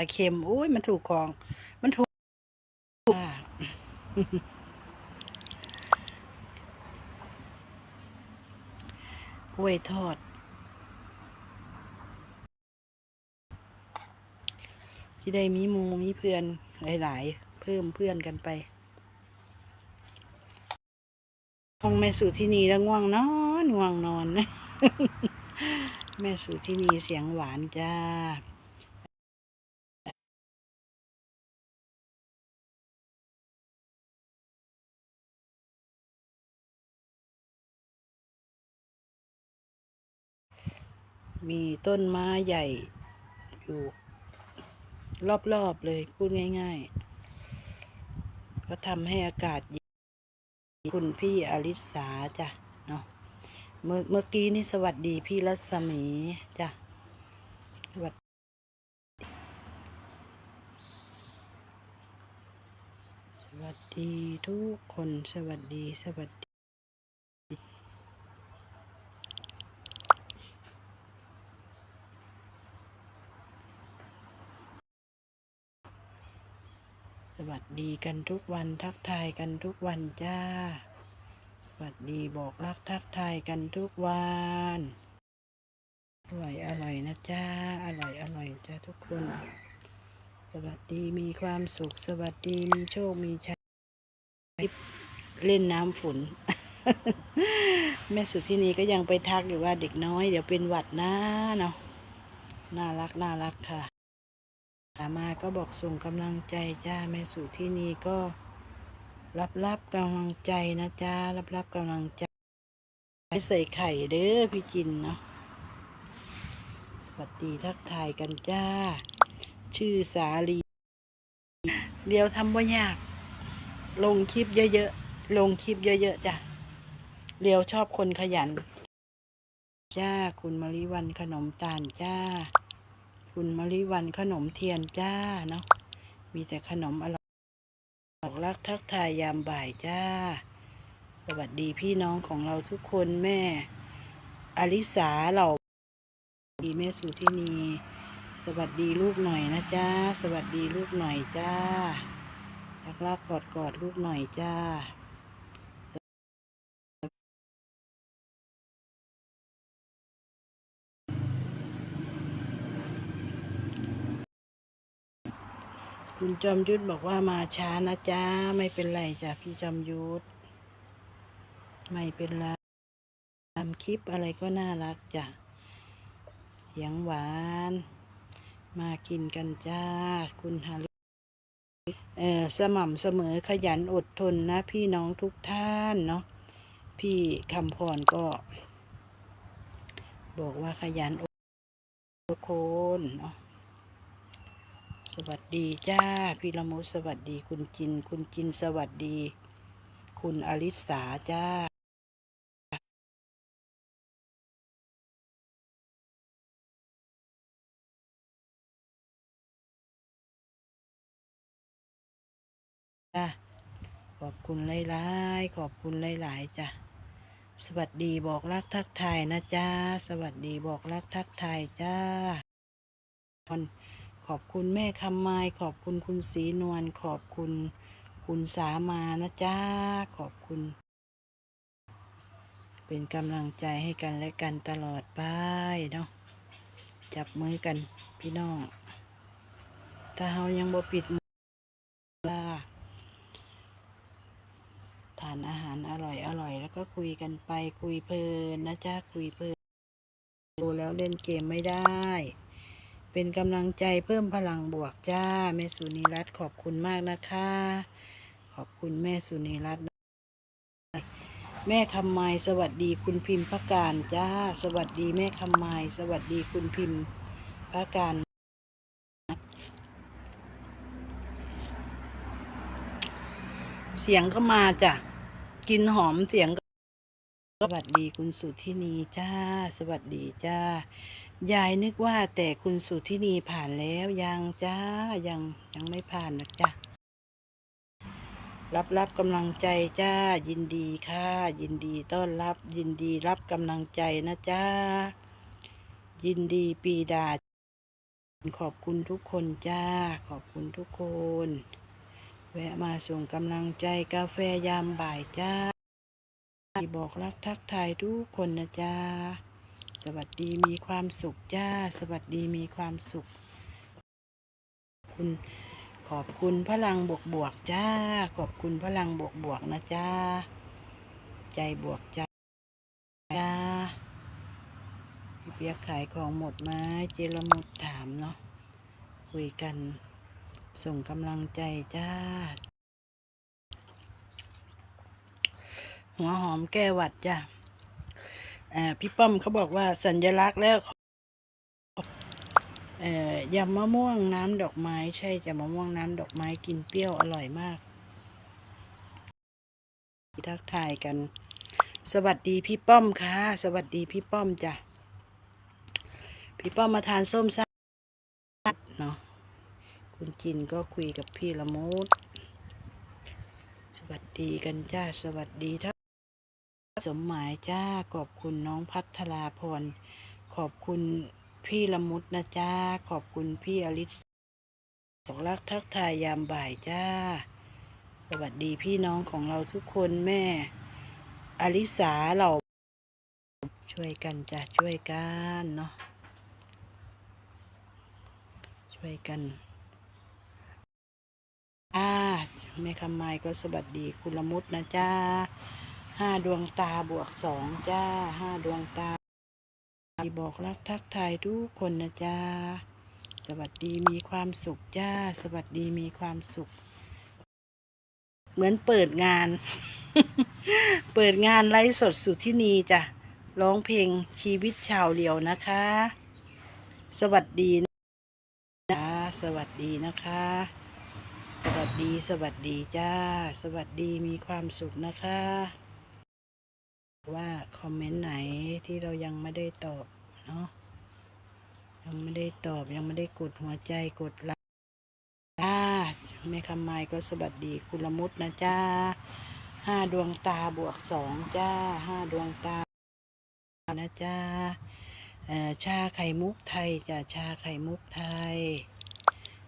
าเค็มอุ้ยมันถูกของ มันถูกอ่ากล้วยทอด ที่ได้มีมูมีเพื่อนหลาย ๆ เพิ่มเพื่อนกันไปคงแม่สู่ที่นี่แล้วง่วงนอนง่วงนอนนะแม่สู่ที่นี่เสียงหวานจ้า มีต้นไม้ใหญ่อยู่รอบๆเลยพูดง่ายๆ ก็ทำให้อากาศเย็นคุณพี่อลิสาจ้ะเนาะเมื่อเมื่อกี้นี่สวัสดีพี่รัศมีจ้ะสวัสดีสวัสดีทุกคนสวัสดีสวัสดี สวัสดีกันทุกวันทักทายกันทุกวันจ้า สวัสดีบอกรักทักทายกันทุกวันอร่อยอร่อยนะจ้าอร่อยอร่อยจ้าทุกคน สวัสดีมีความสุข สวัสดีมีโชคมีชัยเล่นน้ำฝน แม่สุดที่นี้ก็ยังไปทักอยู่ว่าเด็กน้อย เดี๋ยวเป็นหวัดนะเนาะน่ารักน่ารักค่ะามาก็บอกส่งกำลังใจจ้าแม่สู่ที่นี่ก็รับรับกำลังใจนะจ้ารับรับกำลังใจให้ใส่ไข่เด้อพี่จินเนาะสวัสดีทักทายกันจ้า ชื่อสาลีเดี๋ยวทำว่ายาก ลงคลิปเยอะๆลงคลิปเยอะๆจ้ะเรียวชอบคนขยัน จ้าคุณมาริวันขนมตาลจ้า คุณมะลิวันขนมเทียนจ้าเนาะมีแต่ขนมอร่อยบอกรักทักทายยามบ่ายจ้า สวัสดีพี่น้องของเราทุกคนแม่อลิสาเราดีแม่สุที่นี สวัสดีลูกหน่อยนะจ้า สวัสดีลูกหน่อยจ้ารักรักกอดกอดลูกหน่อยจ้า คุณจอมยุทธบอกว่ามาช้านะจ้าไม่เป็นไรจ้ะพี่จอมยุทธไม่เป็นไรทำคลิปอะไรก็น่ารักจ้ะเสียงหวาน มากินกันจ้า คุณฮาริเออสม่ำเสมอขยันอดทนนะ พี่น้องทุกท่านเนาะพี่คำพรก็ บอกว่าขยันอดทนเนาะ สวัสดีจ้าพี่ละมุสวัสดีคุณจิน คุณจินสวัสดี คุณอลิสาจ้าจ้าขอบคุณหลายๆขอบคุณหลายๆจ้ะสวัสดีบอกรักทักทายนะจ้าสวัสดีบอกรักทักทายจ้า ขอบคุณแม่คำไมขอบคุณคุณศรีนวลขอบคุณคุณสามานะจ้าขอบคุณ เป็นกำลังใจให้กันและกันตลอดไปเนาะจับมือกันพี่น้อง ถ้าเฮายังบ่ปิดมือลาทานอาหารอร่อยอร่อยแล้วก็คุยกันไปคุยเพลินนะจ้าคุยเพลินดูแล้วเล่นเกมไม่ได้ เป็นกำลังใจเพิ่มพลังบวกจ้า แม่สุนีรัตน์ขอบคุณมากนะคะ ขอบคุณแม่สุนีรัตน์แม่คำไมสวัสดีคุณพิมพ์พระการจ้า สวัสดีแม่คำไมสวัสดีคุณพิมพ์พระการเสียงก็มาจ้ะ กินหอมเสียงก็สวัสดีคุณสุทินีจ้า สวัสดีจ้า ยายนึกว่าแต่คุณสุทินีผ่านแล้วยังจ้ายังยังไม่ผ่านนะจ้ะรับรับกำลังใจจ้า ยินดีค่ะ ยินดีต้อนรับ ยินดีรับกำลังใจนะจ้า ยินดีปีดา ขอบคุณทุกคนจ้า ขอบคุณทุกคน แวะมาส่งกำลังใจกาแฟยามบ่ายจ้า บอกรักทักทายทุกคนนะจ้า สวัสดีมีความสุขจ้า สวัสดีมีความสุข คุณขอบคุณพลังบวกบวกจ้า ขอบคุณพลังบวกบวกนะจ้า ใจบวกจ้าจ้าพี่เปียกขายของหมดไหมเจรมุดถามเนาะคุยกัน ส่งกำลังใจจ้า หัวหอมแก้วัดจ้ะ อ่าพี่ป้อมเขาบอกว่าสัญลักษณ์แล้วเอ่อยำมะม่วงน้ำดอกไม้ ใช่จะมะม่วงน้ำดอกไม้กินเปรี้ยวอร่อยมาก ทักทายกัน สวัสดีพี่ป้อมค่ะ สวัสดีพี่ป้อมจ้ะพี่ป้อมมาทานส้มซ่าเนาะคุณจินก็คุยกับพี่ละมุดสวัสดีกันจ้าสวัสดีท่าน สมหมายจ้าขอบคุณน้องพัทราพร ขอบคุณพี่ละมุดนะจ้า ขอบคุณพี่อลิสสรักทักทายยามบ่ายจ้า สวัสดีพี่น้องของเราทุกคนแม่ อลิสาเราช่วยกันจ้ะช่วยกันเนาะช่วยกันอ่าแม่คำไมายก็สวัสดีคุณละมุดนะจ้า ห้าดวงตาบวกสองจ้าห้าดวงตาบอกรักทักทายทุกคนนะจ้าสวัสดีมีความสุขจ้า สวัสดีมีความสุข เหมือนเปิดงาน เปิดงานไลฟ์สดสุที่นีจ้ะร้องเพลงชีวิตชาวเลียวนะคะ สวัสดีนะสวัสดีนะคะ สวัสดีสวัสดีจ้า สวัสดีมีความสุขนะคะ ว่าคอมเมนต์ไหนที่เรายังไม่ได้ตอบเนาะยังไม่ได้ตอบยังไม่ได้กดหัวใจกดไลค์จ้าแม่คำไมก็สวัสดีคุณละมุดนะจ้าห้าดวงตาบวกสองจ้าห้าดวงตานะจ้าชาไข่มุกไทยจ้าชาไข่มุกไทย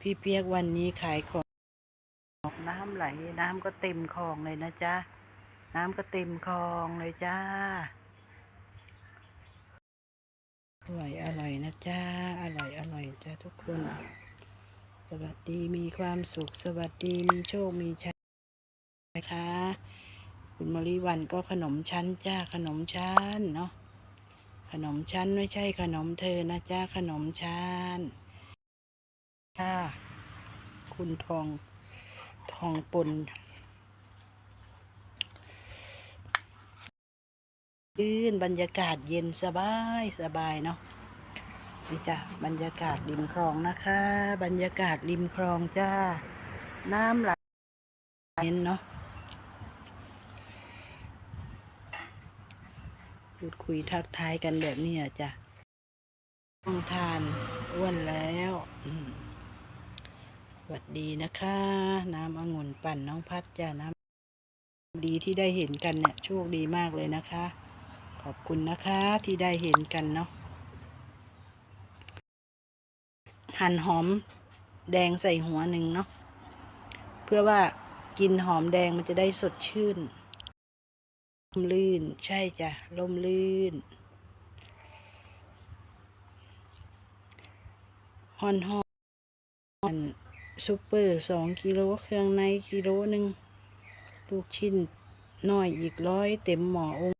พี่เปียกวันนี้ขายของน้ำไหลน้ำก็เต็มคลองเลยนะจ๊ะ น้ำก็เต็มคลองเลยจ้า อร่อยอร่อยนะจ้า อร่อยอร่อยจ้าทุกคน สวัสดีมีความสุข สวัสดีมีโชคมีชัยนะคะคุณมริวันก็ขนมชั้นจ้าขนมชั้นเนาะขนมชั้นไม่ใช่ขนมเธอนะจ้าขนมชั้นค่ะ คุณทองทองปน ยื่นบรรยากาศเย็นสบายสบายเนาะนี่จ้ะบรรยากาศริมคลองนะคะ บรรยากาศริมคลองจ้า น้ำไหลเย็นเนาะพูดคุยทักทายกันแบบนี้อจ้ะต้องทานอ้วนแล้ว สวัสดีนะคะ น้ำองุ่นปั่นน้องพัดจ้าน้ำดีที่ได้เห็นกันเนี่ยโชคดีมากเลยนะคะ ขอบคุณนะคะที่ได้เห็นกันเนาะหั่นหอมแดงใส่หัวหนึ่งเนาะเพื่อว่ากินหอมแดงมันจะได้สดชื่นลมลื่น ใช่จ้ะลมลื่นฮอนฮอนซูเปอร์สองกิโลเครื่องในกิโลหนึ่งลูกชิ้นน้อยอีกร้อยเต็มหมออง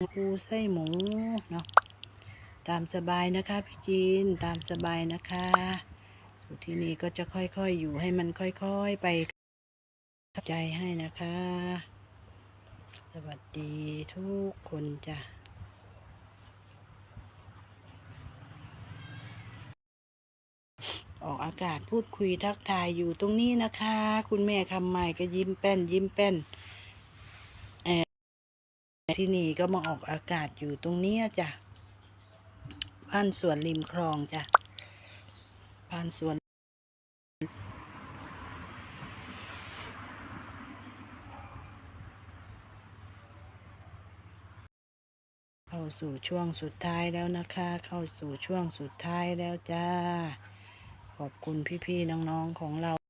ปูไส้หมูเนาะตามสบายนะคะพี่จีนตามสบายนะคะอยู่ที่นี่ก็จะค่อยๆ อยู่ให้มันค่อยๆไปใจให้นะคะ สวัสดีทุกคนจ้ะออกอากาศพูดคุยทักทายอยู่ตรงนี้นะคะ คุณแม่คำใหม่ก็ยิ้มแป้นยิ้มแป้น ที่นี่ก็มาออกอากาศอยู่ตรงนี้จ้ะ บ้านสวนริมคลองจ้ะ บ้านสวน เข้าสู่ช่วงสุดท้ายแล้วนะคะ เข้าสู่ช่วงสุดท้ายแล้วจ้า ขอบคุณพี่ๆน้องๆของเรา